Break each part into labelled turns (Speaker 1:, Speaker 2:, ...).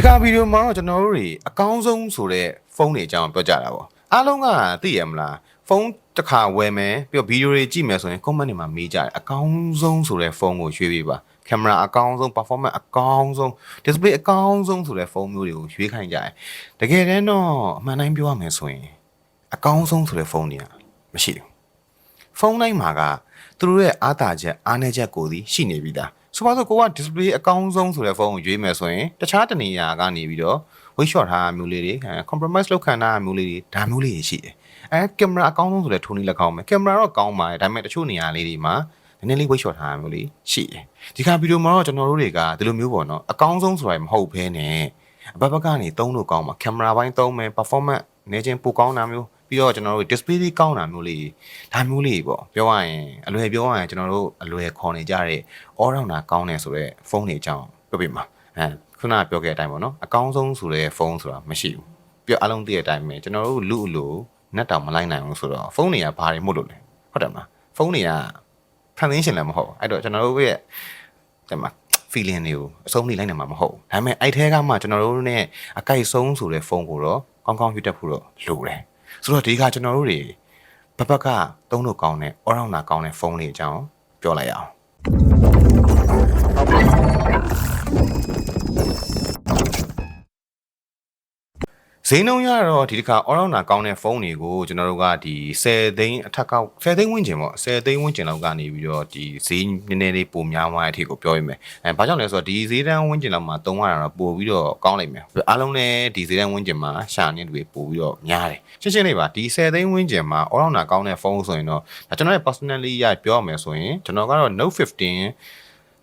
Speaker 1: ဒီကဗီဒီယိုမှာတော့ကျွန်တော်တို့တွေအကောင်းဆုံးဆိုတဲ့ဖုန်းတွေအကြောင်းပြောကြတာပေါ့အားလုံးကသိရမလားဖုန်းတစ်ခါဝယ်မယ်ပြီးတော့ဗီဒီယိုတွေကြည့်မယ်ဆိုရင် comment တွေမှာမေးကြတယ်အကောင်းဆုံးဆိုတဲ့ဖုန်းကိုရွေးပေးပါကင်မရာအကောင်းဆုံး performance အကောင်းဆုံး display အကောင်းဆုံးဆိုတဲ့ဖုန်းမျိုးတွေကိုရွေးခိုင်းကြတယ်တကယ်တမ်းတော့အမှန်တိုင်းပြောရမယ်ဆိုရင်အကောင်းဆုံးဆိုတဲ့ဖုန်းတွေကမရှိဘူးဖုန်းတိုင်းမှာကသူတို့ရဲ့အားသာချက်အားနည်းချက်ကိုသည်ရှိနေပြီသား ဆိုပါစို့ကိုက display အကောင်းဆုံးဆိုတဲ့ဖုန်းကိုရွေးမယ်ဆိုရင်တခြားတနေရာကနေပြီးတော့ weight shot ထားတာမျိုးလေးတွေအဲ compromise လုပ်ခံထားတာမျိုးလေးတွေဒါမျိုးလေးတွေရှိတယ်အဲကင်မရာအကောင်းဆုံးဆိုတဲ့ထုံးနည်းလက်ကောင်းပဲကင်မရာတော့ကောင်းပါတယ်ဒါပေမဲ့တချို့နေရာလေးတွေမှာနည်းနည်းလေး weight shot ထားတာမျိုးလေးရှိတယ်ဒီခါဗီဒီယိုမှာတော့ကျွန်တော်တို့တွေကဒီလိုမျိုးပေါ့နော်အကောင်းဆုံးဆိုတာမဟုတ်ဘဲနဲ့အဘက်ဘက်ကနေသုံးလို့ကောင်းမှာကင်မရာပိုင်းသုံးမယ် performance နည်းချင်းပိုကောင်းတာမျိုး ပြီးတော့ကျွန်တော်တို့ display လေးကောင်းတာမျိုးလေးဒါမျိုးလေးပေါ့ပြောရရင်အလွယ်ပြောရရင်ကျွန်တော်တို့အလွယ်ခေါ်နေကြတဲ့ all rounder ကောင်းတယ်ဆိုတော့ဖုန်းတွေအကြောင်းပြောပြမှာအဲခုနကပြောခဲ့တဲ့အတိုင်းပေါ့နော်အကောင်းဆုံးဆိုတဲ့ဖုန်းဆိုတာမရှိဘူးပြီးတော့အလုံးသိတဲ့အတိုင်းပဲကျွန်တော်တို့လူအလိုနက်တောင်မလိုက်နိုင်ဘူးဆိုတော့ဖုန်းတွေကဘာတွေမို့လို့လဲဟုတ်တယ်မလားဖုန်းတွေကဖန်ဆင်းရှင်လည်းမဟုတ်ဘူးအဲ့တော့ကျွန်တော်တို့ရဲ့တဲ့မှာ feeling တွေကိုအဆုံးထိလိုက်နိုင်မှာမဟုတ်ဘူးဒါပေမဲ့အဲ့ထဲကမှကျွန်တော်တို့ ਨੇ အကိုက်ဆုံးဆိုတဲ့ဖုန်းကိုတော့ကောင်းကောင်းယူတတ်ဖို့တော့လိုတယ် ဆိုတော့ဒီကကျွန်တော်တို့တွေဘက်ဘက်ကသုံးလို့ကောင်းတဲ့ all rounder ကောင်းတဲ့ဖုန်းလေးအကြောင်းပြောလိုက်ရအောင် ဈေးနှုန်းရတော့ဒီတစ်ခါ all rounder ကောင်းတဲ့ဖုန်းတွေကိုကျွန်တော်တို့ကဒီ10သိန်းအထက်က10သိန်းဝန်းကျင်ပေါ့10သိန်းဝန်းကျင်လောက်ကနေပြီးတော့ဒီဈေးနည်းနည်းလေးပိုများသွားတဲ့အထိကိုပြောရမယ်အဲဘာကြောင့်လဲဆိုတော့ဒီဈေးတန်းဝန်းကျင်လောက်မှာသုံးရတာတော့ပို့ပြီးတော့ကောင်းလိုက်မယ်အားလုံးလည်းဒီဈေးတန်းဝန်းကျင်မှာရှာနေတွေပို့ပြီးတော့များတယ်ရှင်းရှင်းလေးပါဒီ10သိန်းဝန်းကျင်မှာ all rounder ကောင်းတဲ့ဖုန်းဆိုရင်တော့ဒါကျွန်တော်ရဲ့ personally ရပြောရမယ်ဆိုရင်ကျွန်တော်ကတော့ Note 15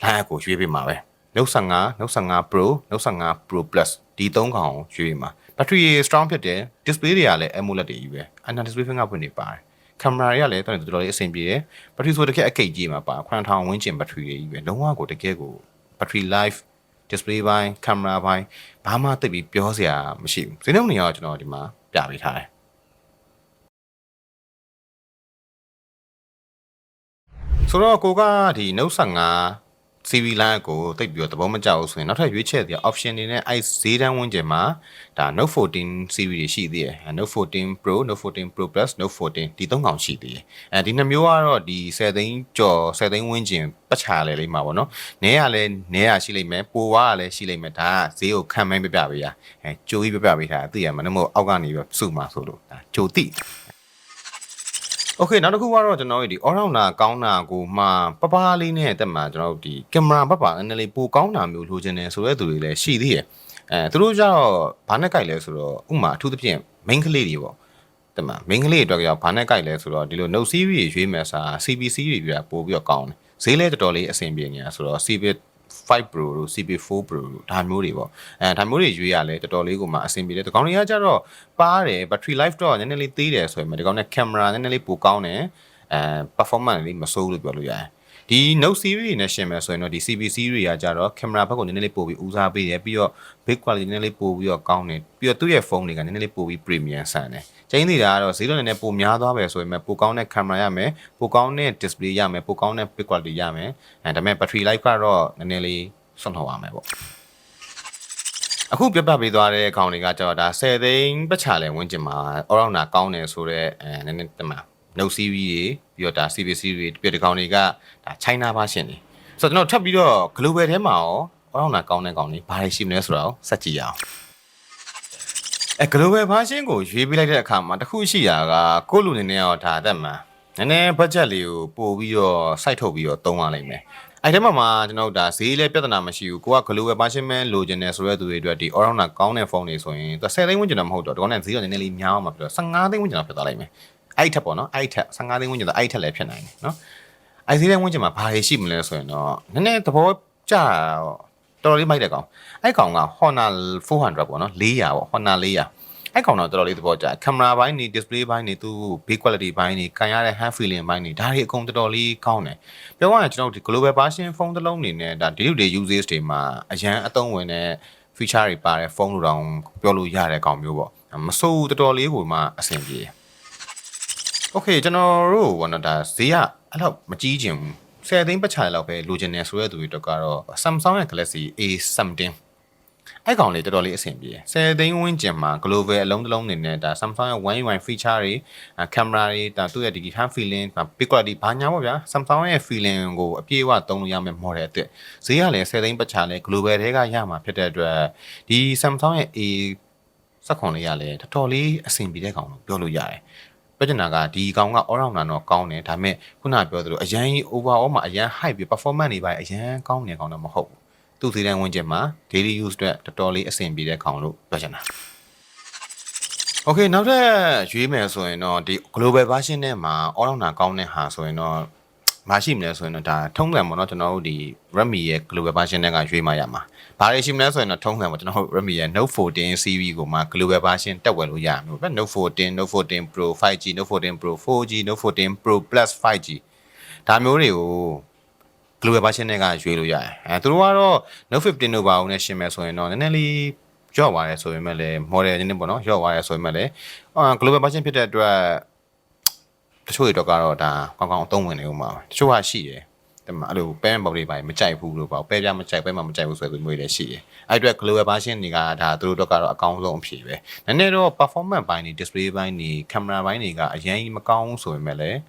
Speaker 1: လိုင်းကိုရွေးပေးမှာပဲ Note 15 Note 15 Pro Note 15 Pro Plus ဒီ၃ကောင်ကိုရွေးပေးမှာ battery strong ဖြစ်တယ် display တွေကလည်း AMOLED တွေကြီးပဲ Ana display fingerprint တွေပါတယ် camera တွေကလည်းတော်တော်လေးအဆင်ပြေတယ် battery ဆိုတကယ်အကိတ်ကြီးမှာပါ9000ဝန်းကျင် battery တွေကြီးပဲလုံးဝကိုတကယ်ကို battery life display ဘိုင်း camera ဘိုင်းဘာမှသိပ်ပြီးပြောစရာမရှိဘူးဈေးနှုန်းတွေကတော့ကျွန်တော်ဒီမှာပြပေးထားတယ်ဆိုတော့ကိုကဒီ Note 15 CV line ကိုတိတ်ပြီးတော့သဘောမကျဘူးဆိုရင်နောက်ထပ်ရွေးချယ်တဲ့ option တွေနဲ့အဲဈေးတန်းဝန်းကျင်မှာဒါ Note 14 CV တွေရှိသေးတယ်အဲ Note 14 Pro Note 14 Pro Plus Note 14ဒီသုံးကောင်ရှိသေးတယ်အဲဒီနှစ်မျိုးကတော့ဒီ10သိန်းကျော်10သိန်းဝန်းကျင်ပတ်ချာလေလိမ့်မှာပေါ့နော်နဲရလဲနဲရရှိလိမ့်မယ်ပိုဝါကလည်းရှိလိမ့်မယ်ဒါကဈေးကိုခံမိုင်းပြပြပေးရအဲကြိုးကြီးပြပြပေးထားသိရမှာနမို့အောက်ကနေပြီးစုမှာဆိုလို့ဒါကြိုတိ โอเคနောက်တစ်ခုကတော့ကျွန်တော်တို့ဒီ all rounder ကောင်းတာကိုမှပပလေးနဲ့တက်မှာကျွန်တော်တို့ဒီကင်မရာဘက်ပါနည်းနည်းလေးပိုကောင်းတာမျိုးလိုချင်တယ်ဆိုတဲ့သူတွေလည်းရှိသေးတယ်အဲသူတို့ကျတော့ဘာနဲ့ကြိုက်လဲဆိုတော့ဥမာအထူးသဖြင့် main ကလေးတွေပေါ့တက်မှာ main ကလေးတွေအတွက်ကြောင့်ဘာနဲ့ကြိုက်လဲဆိုတော့ဒီလို note series ရွေးမယ်စာ CBC တွေပြပို့ပြီးတော့ကောင်းတယ်ဈေးလဲတော်တော်လေးအဆင်ပြေနေတာဆိုတော့ CB 5 Pro တို့ CP4 Pro တို့ဒါမျိုးတွေပေါ့အဲဒါမျိုးတွေရွေးရလဲတော်တော်လေးကိုမှအဆင်ပြေတယ်ဒီကောင်တွေကကျတော့ပါတယ် battery life တော့နည်းနည်းလေးသေးတယ်ဆိုရင်ဒီကောင်နဲ့ camera နည်းနည်းလေးပိုကောင်းတယ်အဲ performance လေးမဆိုးလို့ပြောလို့ရတယ် ဒီ Note series နဲ့ရှင်မယ်ဆိုရင်တော့ဒီ CP series ကကြတော့ camera ဘက်ကိုနည်းနည်းလေးပိုပြီးဦးစားပေးတယ်ပြီးတော့ big quality နည်းနည်းလေးပိုပြီးတော့ကောင်းတယ်ပြီးတော့သူ့ရဲ့ဖုန်းတွေကနည်းနည်းလေးပိုပြီး premium ဆန်တယ်ကျင်းနေတာကတော့ဈေးတော့နည်းနည်းပိုများသွားပဲဆိုရင်ပိုကောင်းတဲ့ camera ရမယ်ပိုကောင်းတဲ့ display ရမယ်ပိုကောင်းတဲ့ big quality ရမယ်အဲဒါပေမဲ့ battery life ကတော့နည်းနည်းလေးဆွန့်ထုတ်ရမယ်ပေါ့အခုပြပြပေးသွားတဲ့ခေါင်းတွေကကျတော့ဒါ10သိန်းပတ်ချလဲဝန်းကျင်မှာ all rounder ကောင်းတယ်ဆိုတော့အဲနည်းနည်းတမန် Note series တွေပြီးတော့ဒါ CBC တွေပြတဲ့ခေါင်းတွေကဒါ China version တွေဆိုတော့ကျွန်တော်ထပ်ပြီးတော့ global ထဲမှာရော all rounder ကောင်းတဲ့ခေါင်းတွေဘာတွေရှိမလဲဆိုတော့စက်ကြည့်ရအောင်အဲ global version ကိုရွေးပေးလိုက်တဲ့အခါမှာတစ်ခုရှိတာကကိုယ့်လူနေနဲ့ရောဒါအသက်မှာနည်းနည်း budget လေးကိုပို့ပြီးတော့ site ထုတ်ပြီးတော့သုံးရလိမ့်မယ်အဲ့ထဲမှာမှကျွန်တော်တို့ဒါဈေးလည်းပြဿနာမရှိဘူးကိုက global version ပဲလိုချင်တယ်ဆိုတဲ့သူတွေအတွက်ဒီ all rounder ကောင်းတဲ့ဖုန်းတွေဆိုရင်သူ10သိန်းဝန်းကျင်တော့မဟုတ်တော့ဒီကောင်နဲ့ဈေးတော့နည်းနည်းလေးများအောင်မှာပြတော့15သိန်းဝန်းကျင်တော့ဖြစ်သွားလိမ့်မယ် အဲ့ထက်ပေါ့နော်အဲ့ထက်15သိန်းဝန်းကျင်တော့အဲ့ထက်လည်းဖြစ်နိုင်တယ်နော်အဲ့ဈေးတဲ့ဝန်းကျင်မှာဘာတွေရှိမလဲဆိုရင်တော့နည်းနည်းသဘောကျတော့တော်တော်လေးမိုက်တဲ့ကောင်အဲ့ကောင်က Honor 400ပေါ့နော်400ပေါ့ Honor 400အဲ့ကောင်တော့တော်တော်လေးသဘောကျကင်မရာဘိုင်းနေ display ဘိုင်းနေသူ big quality ဘိုင်းနေကန်ရတဲ့ hand feeling ဘိုင်းနေဒါတွေအကုန်တော်တော်လေးကောင်းတယ်ပြောရရင်ကျွန်တော်ဒီ global version ဖုန်းတစ်လုံးနေနဲ့ဒါ daily day usage တွေမှာအရန်အသုံးဝင်တဲ့ feature တွေပါတဲ့ဖုန်းလိုတောင်ပြောလို့ရတဲ့ကောင်မျိုးပေါ့မစိုးတော်တော်လေးကိုမှအဆင်ပြေတယ် โอเคကျွန်တော်တို့ဘောနော်ဒါဈေးကအဲ့လောက်မကြီးကျင်ဘူး10သိန်းပတ်ချာလောက်ပဲလိုချင်တယ်ဆိုတဲ့သူတွေတော့ကတော့ Samsung ရဲ့ Galaxy A17 အဲ့ကောင်လေးတော်တော်လေးအဆင်ပြေတယ်10သိန်းဝန်းကျင်မှာ global အလုံးတစ်လုံးနေနဲ့ဒါ Samsung ရဲ့ One UI feature တွေ camera တွေဒါသူ့ရဲ့ digital feeling ဒါ big quality ဘာညာပေါ့ဗျာ Samsung ရဲ့ feeling ကိုအပြည့်အဝသုံးလို့ရမယ့် model အသစ်ဈေးကလည်း10သိန်းပတ်ချာလဲ global တွေကရမှာဖြစ်တဲ့အတွက်ဒီ Samsung ရဲ့ A စက်ခွန်လေးရလဲတော်တော်လေးအဆင်ပြေတဲ့ကောင်လို့ပြောလို့ရတယ် ပြဿနာကဒီကောင်က all rounder တော့ကောင်းတယ်ဒါပေမဲ့ခုနပြောသလိုအရန် overall မှာအရန် high ပြီး performance တွေပါအရန်ကောင်းနေကောင်တော့မဟုတ်ဘူးသူ့စီတန်းဝင်ကျင်မှာ daily use အတွက်တော်တော်လေးအဆင်ပြေတဲ့ကောင်လို့ပြောချင်တာ Okay နောက်ထပ်ရွေးမယ်ဆိုရင်တော့ဒီ global version နဲ့မှာ all rounder ကောင်းတဲ့ဟာဆိုရင်တော့ မရှိမလဲဆိုရင်တော့ဒါထုံးစံပေါ့နော်ကျွန်တော်တို့ဒီ Redmi ရဲ့ global version နဲ့ကရွေးမှရမှာဘာတွေရှိမလဲဆိုရင်တော့ထုံးစံပေါ့ကျွန်တော်တို့ Redmi ရဲ့ Note 14 series ကိုမှ global version တက်ဝယ်လို့ရမှာပေါ့ Note 14 Note 14 Pro 5G Note 14 Pro 4G Note 14 Pro Plus 5G ဒါမျိုးတွေကို global version နဲ့ကရွေးလို့ရတယ်အဲသူတို့ကတော့ Note 15တို့ပါအောင်နဲ့ရှင်းမယ်ဆိုရင်တော့နည်းနည်းလေးကြော့သွားတယ်ဆိုရင်မဲ့လည်း model နည်းနည်းပေါ့နော်ကြော့သွားတယ်ဆိုရင်မဲ့လည်းအာ global version ဖြစ်တဲ့အတွက် တချို့တွေတော့ကတော့ဒါကောင်းကောင်းအသုံးဝင်နေဦးမှာတချို့ကရှိတယ်တမအဲ့လိုပဲပေါက်တွေပါမကြိုက်ဘူးလို့ပေါ့ပဲပြမကြိုက်ပဲမှမကြိုက်ဘူးဆိုတဲ့မျိုးတွေလည်းရှိတယ်အဲ့အတွက် global version တွေကဒါသူတို့တော့ကတော့အကောင်းဆုံးအဖြစ်ပဲနည်းနည်းတော့ performance ဘိုင်းတွေ display ဘိုင်းတွေ camera ဘိုင်းတွေကအရင်မကောင်းဆိုရင်မဲ့လည်း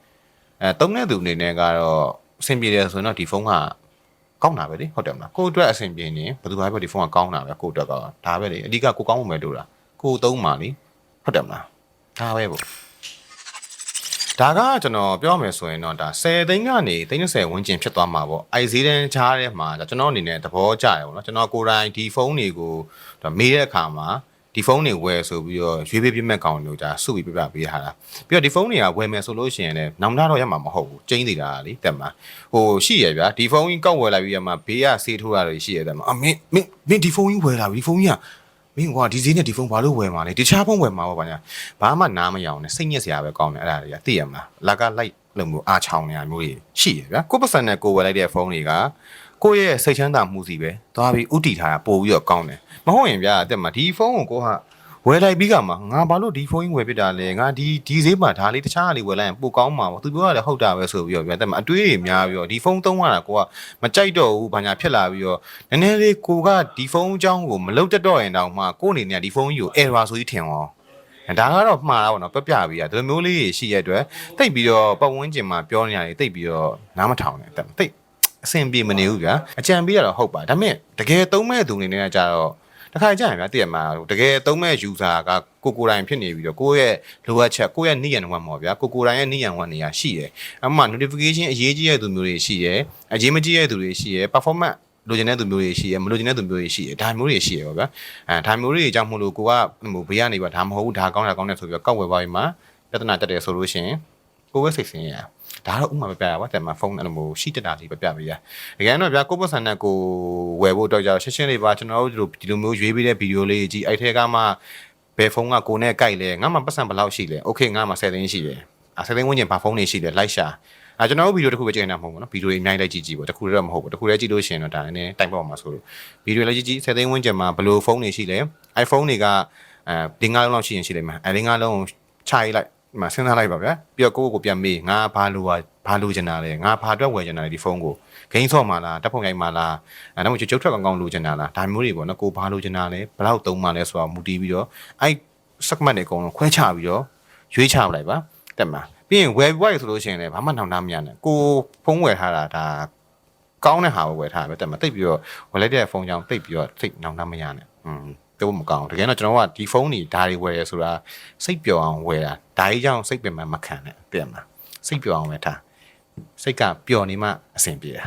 Speaker 1: အဲသုံးတဲ့သူအနေနဲ့ကတော့အဆင်ပြေတယ်ဆိုရင်တော့ဒီဖုန်းကကောင်းတာပဲလေဟုတ်တယ်မလားကိုယ့်အတွက်အဆင်ပြေနေဘယ်သူမှပဲဒီဖုန်းကကောင်းတာပဲကိုယ့်အတွက်ကဒါပဲလေအဓိကကိုကောင်းမှုပဲလို့တာကိုသုံးပါလေဟုတ်တယ်မလားဒါပဲပေါ့ ဒါကကျွန်တော်ပြောမယ်ဆိုရင်တော့ဒါ10သိန်းကနေ30ဝန်းကျင်ဖြစ်သွားမှာပေါ့အိုက်ဈေးတန်းချားထဲမှာဒါကျွန်တော်အနေနဲ့သဘောကျတယ်ပေါ့နော်ကျွန်တော်ကိုယ်တိုင်ဒီဖုန်းတွေကိုဒါမေးတဲ့အခါမှာဒီဖုန်းတွေဝယ်ဆိုပြီးတော့ရွေးပေးပြမဲ့ကောင်တို့ဒါစုပြီးပြပြပေးထားတာပြီးတော့ဒီဖုန်းတွေကဝယ်မယ်ဆိုလို့ရှိရင်လည်းနောင်တတော့ရမှာမဟုတ်ဘူးကျင်းနေတာလေတက်မှာဟိုရှိရဗျာဒီဖုန်းကြီးကောက်ဝယ်လိုက်ပြီးရမှာဘေးကဆေးထိုးတာတွေရှိရတဲ့မှာအမင်းမင်းမင်းဒီဖုန်းကြီးဝယ်လာပြီဒီဖုန်းကြီးက မင်းကွာဒီဈေးနဲ့ဒီဖုန်းဘာလို့ဝယ်မှာလဲတခြားဖုန်းဝယ်မှာပေါ့ဗျာဘာမှနားမရအောင်နဲ့စိတ်ညစ်စရာပဲကောင်းတယ်အဲ့ဒါတွေကသိရမလားလာကလိုက်လို့မျိုးအားချောင်းနေတာမျိုးတွေရှိရဗျာကိုပတ်စံနဲ့ကိုဝယ်လိုက်တဲ့ဖုန်းတွေကကိုယ့်ရဲ့စိတ်ချမ်းသာမှုစီပဲသွားပြီးဥတီထားတာပို့ပြီးတော့ကောင်းတယ်မဟုတ်ရင်ဗျာတက်မှာဒီဖုန်းကိုကိုက ဝယ်လိုက်ပြီးကမှငါဘာလို့ဒီဖုန်းကြီးဝယ်ပြတာလဲငါဒီဒီဈေးမှာဒါလေးတခြားလေးဝယ်လိုက်ရင်ပိုကောင်းမှာပေါ့သူပြောရတယ်ဟုတ်တာပဲဆိုပြီးတော့ဗျာတက်မှာအတွေးတွေများပြီးတော့ဒီဖုန်းသုံးရတာကိုကမကြိုက်တော့ဘူးဘာညာဖြစ်လာပြီးတော့နည်းနည်းလေးကိုကဒီဖုန်းအကြောင်းကိုမလုတ်တက်တော့ရင်တောင်မှကိုယ့်အနေနဲ့ဒီဖုန်းကြီးကို error ဆိုပြီးထင်အောင်ဒါကတော့မှားတာပေါ့နော်ပြပြပြီးတာဒီလိုမျိုးလေးရှိရတဲ့အတွက်တိတ်ပြီးတော့ပတ်ဝန်းကျင်မှာပြောနေရတယ်တိတ်ပြီးတော့နားမထောင်နဲ့တိတ်အဆင်ပြေမနေဘူးဗျာအကြံပေးရတော့ဟုတ်ပါဒါပေမဲ့တကယ်သုံးမဲ့သူအနေနဲ့ကြတော့ တခါကြာရင်ဗျာတည့်ရမှာတကယ်သုံးမဲ့ user ကကိုကိုယ်တိုင်ဖြစ်နေပြီးတော့ကိုယ့်ရဲ့လိုအပ်ချက်ကိုယ့်ရဲ့နိယံဝန်ပေါ့ဗျာကိုကိုယ်တိုင်ရဲ့နိယံဝန်နေရာရှိတယ်အမှ notification အရေးကြီးတဲ့သူမျိုးတွေရှိတယ်အရေးမကြီးတဲ့သူတွေရှိတယ် performance လိုချင်တဲ့သူမျိုးတွေရှိရမလိုချင်တဲ့သူမျိုးတွေရှိရဒါမျိုးတွေရှိရပါဗျာအဲဒါမျိုးတွေအကြောင်းမို့လို့ကိုကဟိုဘေးကနေပါဒါမဟုတ်ဘူးဒါကောင်းတာကောင်းတယ်ဆိုပြီးတော့ကောက်ဝယ်ပါပြီးမှပြဿနာတက်တယ်ဆိုလို့ရှိရင် ကိုပဲစိတ်ဆင်းရဒါတော့ဥမာမပြရပါတဲ့မှာဖုန်းအဲ့လိုမျိုးရှိတက်တာလေးပြပြပေးရတကယ်တော့ဗျာကိုပတ်စံနဲ့ကိုဝယ်ဖို့တော့ကြောက်ရှင်းရှင်းလေးပါကျွန်တော်တို့ဒီလိုမျိုးရွေးပေးတဲ့ဗီဒီယိုလေးကြည့်အဲ့ထဲကမှဘယ်ဖုန်းကကိုနဲ့ကြိုက်လဲငါမှပတ်စံဘယ်လောက်ရှိလဲโอเคငါမှ10သိန်းရှိတယ်အဲ10သိန်းဝန်းကျင်ဘာဖုန်းတွေရှိလဲလိုက်ရှာအဲကျွန်တော်တို့ဗီဒီယိုတစ်ခုပဲကြည့်နေတာမဟုတ်ဘူးเนาะဗီဒီယိုအများကြီးလိုက်ကြည့်ကြည့်ပေါ့တစ်ခုတည်းတော့မဟုတ်ဘူးတစ်ခုတည်းကြည့်လို့ရှိရင်တော့ဒါနည်းနည်းတိုင်ပေါ့မှာဆိုလို့ဗီဒီယိုလိုက်ကြည့်ကြည့်10သိန်းဝန်းကျင်မှာဘယ်လိုဖုန်းတွေရှိလဲ iPhone တွေကအဲ၄၅လုံးလောက်ရှိရင်ရှိလိမ့်မယ်အဲ၄၅လုံးချလိုက်လိုက် ဒီမှာစဉ်းစားလိုက်ပါဗျာပြီးတော့ကိုယ့်ကိုယ်ကိုပြန်မေးငါဘာလိုပါဘာလိုချင်တာလဲငါဘာအတွက်ဝယ်ချင်တာလဲဒီဖုန်းကိုဂိမ်းဆော့မှာလားတက်ဖုန်ဂိမ်းမှာလားအဲတော့ကျုပ်ထွက်ကောင်းကောင်းလိုချင်တာလားဒါမျိုးတွေပေါ့နော်ကိုဘာလိုချင်တာလဲဘယ်လောက်သုံးမှလဲဆိုတာမူတည်ပြီးတော့အဲ့ segment တွေအကုန်လုံးခွဲခြားပြီးတော့ရွေးချလိုက်ပါတက်မှာပြီးရင်ဝယ်ပြီးဆိုလို့ရှိရင်လည်းဘာမှနှောင့်နှားမရနဲ့ကိုဖုန်းဝယ်ထားတာဒါကောင်းတဲ့ဟာကိုဝယ်ထားပဲတက်မှာတိတ်ပြီးတော့ဝယ်လိုက်တဲ့ဖုန်းကြောင့်တိတ်ပြီးတော့စိတ်နှောင့်နှားမရနဲ့อืม တော့မကောင်းတကယ်တော့ကျွန်တော်ကဒီဖုန်းတွေဒါတွေဝယ်ရဆိုတာစိတ်ပျော်အောင်ဝယ်တာဒါကြီးကြောင့်စိတ်ပင်ပန်းမခံနဲ့တည်မလားစိတ်ပျော်အောင်ပဲထားစိတ်ကပျော်နေမှအဆင်ပြေတာ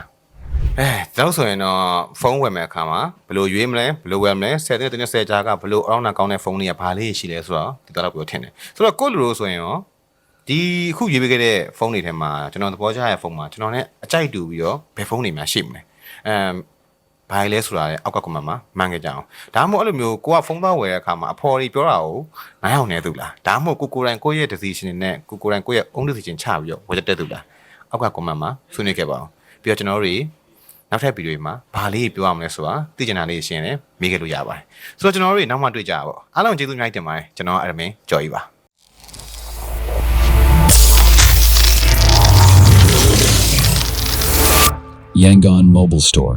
Speaker 1: အဲဒါလို့ဆိုရင်တော့ဖုန်းဝယ်မဲ့အခါမှာဘယ်လိုရွေးမလဲဘယ်လိုဝယ်မလဲ10တဲ့10ကြားကဘယ်လိုအအောင်နာကောင်းတဲ့ဖုန်းတွေကဘာလေးရှိလဲဆိုတော့ဒီတော့ပြောထင်တယ်ဆိုတော့ကိုယ့်လူလို့ဆိုရင်ရောဒီအခုရွေးပေးခဲ့တဲ့ဖုန်းတွေထဲမှာကျွန်တော်သဘောကျတဲ့ဖုန်းမှာကျွန်တော် ਨੇ အကြိုက်တူပြီးတော့ဘယ်ဖုန်းတွေများရှိမလဲအမ် ဘာလဲဆိုတာလေအောက်ကကွန်မန့်မှာမှန်ခဲ့ကြအောင်ဒါမှမဟုတ်အဲ့လိုမျိုးကိုကဖုန်းသားဝယ်တဲ့အခါမှာအဖော်ကြီးပြောတာကိုနားအောင်နေသူလားဒါမှမဟုတ်ကိုကိုယ်တိုင်ကိုယ့်ရဲ့ decision နဲ့ကိုကိုယ်တိုင်ကိုယ့်ရဲ့ own decision ချပြီးတော့ဝယ်တဲ့သူလားအောက်ကကွန်မန့်မှာဆွေးနွေးခဲ့ပါအောင်ပြီးတော့ကျွန်တော်တို့နောက်ထပ်ဗီဒီယိုမှာဘာလေးပြောရမလဲဆိုတာသိချင်တာလေးရှင်းလဲမေးခဲ့လို့ရပါတယ်ဆိုတော့ကျွန်တော်တို့နောက်မှတွေ့ကြပါပေါ့အားလုံးကျေးဇူးအများကြီးတင်ပါတယ်ကျွန်တော်အရမင်းကြော်ကြီးပါ
Speaker 2: Yangon Mobile Store.